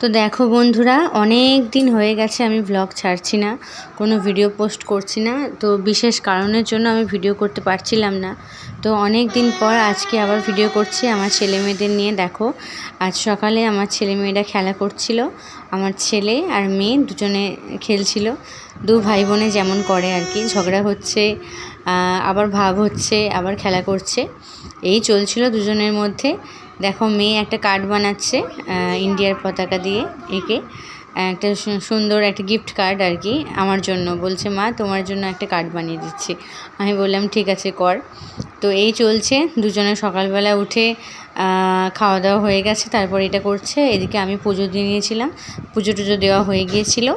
তো দেখো বন্ধুরা, অনেক দিন হয়ে গেছে আমি ব্লগ ছাড়ছি না, কোনো ভিডিও পোস্ট করছি না, তো বিশেষ কারণের জন্য আমি ভিডিও করতে পারছিলাম না। তো অনেক দিন পর আজকে আবার ভিডিও করছি আমার ছেলে মেয়েদের নিয়ে, দেখো। আজ সকালে আমার ছেলে মেয়েরা খেলা করছিল, আমার ছেলে আর মেয়ে দুজনে খেলছিল। দু ভাই বোনে যেমন করে আর কি, ঝগড়া হচ্ছে আবার ভাব হচ্ছে, আবার খেলা করছে। এই চলছিল দুজনের মধ্যে। দেখো মেয়ে একটা কার্ড বানাচ্ছে ইন্ডিয়ার পতাকা দিয়ে এঁকে। একটা সুন্দর একটা গিফট কার্ড আর কি, আমার জন্য। বলছে, মা, তোমার জন্য একটা কার্ড বানিয়ে দিচ্ছি। আমি বললাম, ঠিক আছে, কর। তো এই চলছে, দুজনে সকালবেলা উঠে খাওয়া দাওয়া হয়ে গেছে, তারপর এটা করছে। এদিকে আমি পুজো দিয়ে নিয়েছিলাম, পুজো টুজো দেওয়া হয়ে গিয়েছিল।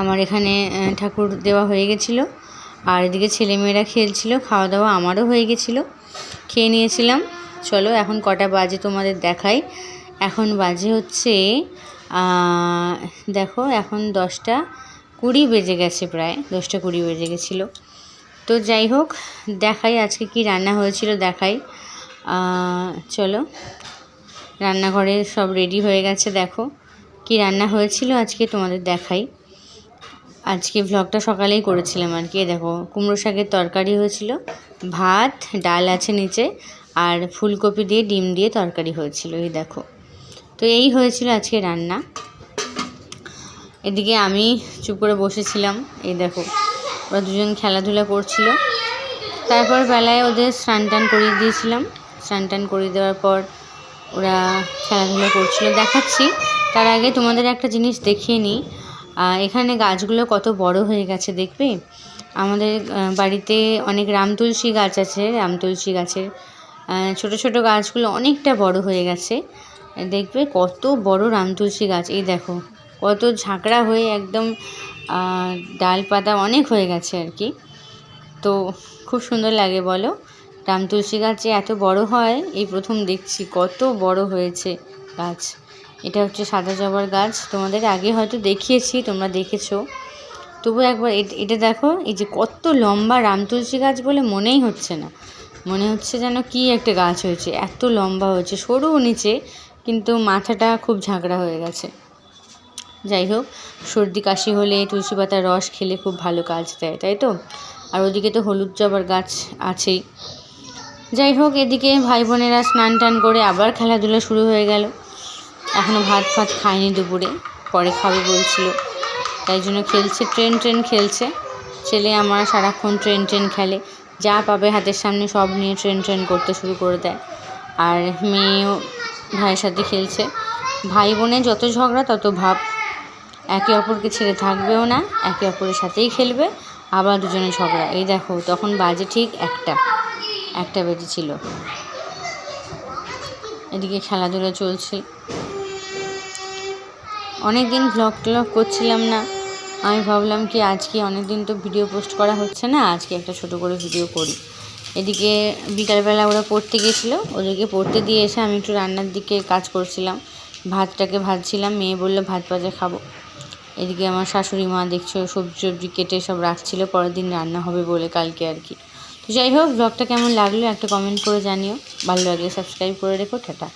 আমার এখানে ঠাকুর দেওয়া হয়ে গেছিল। আর এদিকে ছেলেমেয়েরা খেলছিল খাওয়া দাওয়া আমারও হয়ে গেছিল। খেয়ে নিয়েছিলাম। চলো এখন কটা বাজে তোমাদের দেখাই। এখন বাজে হচ্ছে দেখো এখন দশটা কুড়ি বেজে গেছে প্রায়, দশটা কুড়ি বেজে গেছিল। তো যাই হোক, দেখাই আজকে কি রান্না হয়েছিল, দেখাই। চলো, রান্নাঘরে সব রেডি হয়ে গেছে, দেখো কি রান্না হয়েছিল আজকে তোমাদের দেখাই। আজকে ভ্লগটা সকালেই করেছিলাম আর কি। দেখো, কুমড়ো শাকের তরকারি হয়েছিল, ভাত, ডাল আছে নিচে, আর ফুলকপি দিয়ে, ডিম দিয়ে তরকারি হয়েছিল, এই দেখো। তো এই হয়েছিল আজকে রান্না। এদিকে আমি চুপ করে বসেছিলাম, এই দেখো, ওরা দুজন খেলাধুলা করছিল। তারপর বেলায় ওদের স্নান টান করিয়ে দিয়েছিলাম। স্নান টান করিয়ে দেওয়ার পর ওরা খেলাধুলা করছিল। দেখাচ্ছি, তার আগে তোমাদের একটা জিনিস দেখিয়ে নিই। এখানে গাছগুলো কত বড় হয়ে গেছে দেখবে? আমাদের বাড়িতে অনেক রাম তুলসী গাছ আছে রাম তুলসী গাছের ছোট ছোট গাছগুলো অনেকটা বড় হয়ে গেছে। দেখবে কত বড় রাম তুলসী গাছ। এই দেখো, কত ঝাঁকড়া হয়ে একদম ডালপাতা অনেক হয়ে গেছে আর কি। তো খুব সুন্দর লাগে বলো। রাম তুলসী গাছ যে এত বড় হয়, এই প্রথম দেখছি কত বড় হয়েছে গাছ। এটা হচ্ছে সাদা জবার গাছ। তোমাদের আগে হয়তো দেখিয়েছি, তোমরা দেখেছ। তবু একবার এটা দেখো, এই যে কত লম্বা রাম তুলসী গাছ বলে মনেই হচ্ছে না। মনে হচ্ছে যেন কি একটা গাছ হয়েছে, এত লম্বা হয়েছে, সরু নিচে, কিন্তু মাথাটা খুব ঝাঁকড়া হয়ে গেছে। যাই হোক, সর্দি কাশি হলে তুলসী পাতার রস খেলে খুব ভালো কাজ দেয়, তাই তো? আর ওদিকে তো হলুদ জবার গাছ আছেই। যাই হোক, এদিকে ভাই বোনেরা স্নান টান করে আবার খেলাধুলা শুরু হয়ে গেল। এখনও ভাত ফাত খায়নি দুপুরে, পরে খাবে বলছিল। তাই জন্য খেলছে, ট্রেন ট্রেন খেলছে। ছেলে আমার সারাক্ষণ ট্রেন ট্রেন খেলে। যা পাবে হাতের সামনে সব নিয়ে ট্রেন ট্রেন করতে শুরু করে দেয়। আর মেয়েও ভাইয়ের সাথে খেলছে। ভাই বোনে যত ঝগড়া, তত ভাব। একে অপরকে ছেড়ে থাকবেও না, একে অপরের সাথেই খেলবে। আবার দুজনে ঝগড়া। এই দেখো, তখন বাজে ঠিক একটা। একটা বেজে ছিল। এদিকে খেলাধুলা চলছে। অনেক দিন ভ্লগ ট্লগ করছিলাম না। আমি ভাবলাম কি আজকে অনেক দিন তো ভিডিও পোস্ট করা হচ্ছে না, আজকে একটা ছোট করে ভিডিও করি। এদিকে বিকালবেলা ওরা পড়তে গিয়েছিল ওদেরকে পড়তে দিয়ে এসে আমি একটু রান্নার দিকে কাজ করছিলাম। ভাতটাকে ভাজছিলাম, মেয়ে বলল, ভাত ভাজা খাব। এদিকে আমার শাশুড়ি মা দেখছ, সবজি সবজি কেটে সব রাখছিলো, পরের দিন রান্না হবে বলে কালকে আর কি। তো যাই হোক ব্লগটা কেমন লাগল একটা কমেন্ট করে জানিও। ভালো লাগলে সাবস্ক্রাইব করে রেখো, টাটা।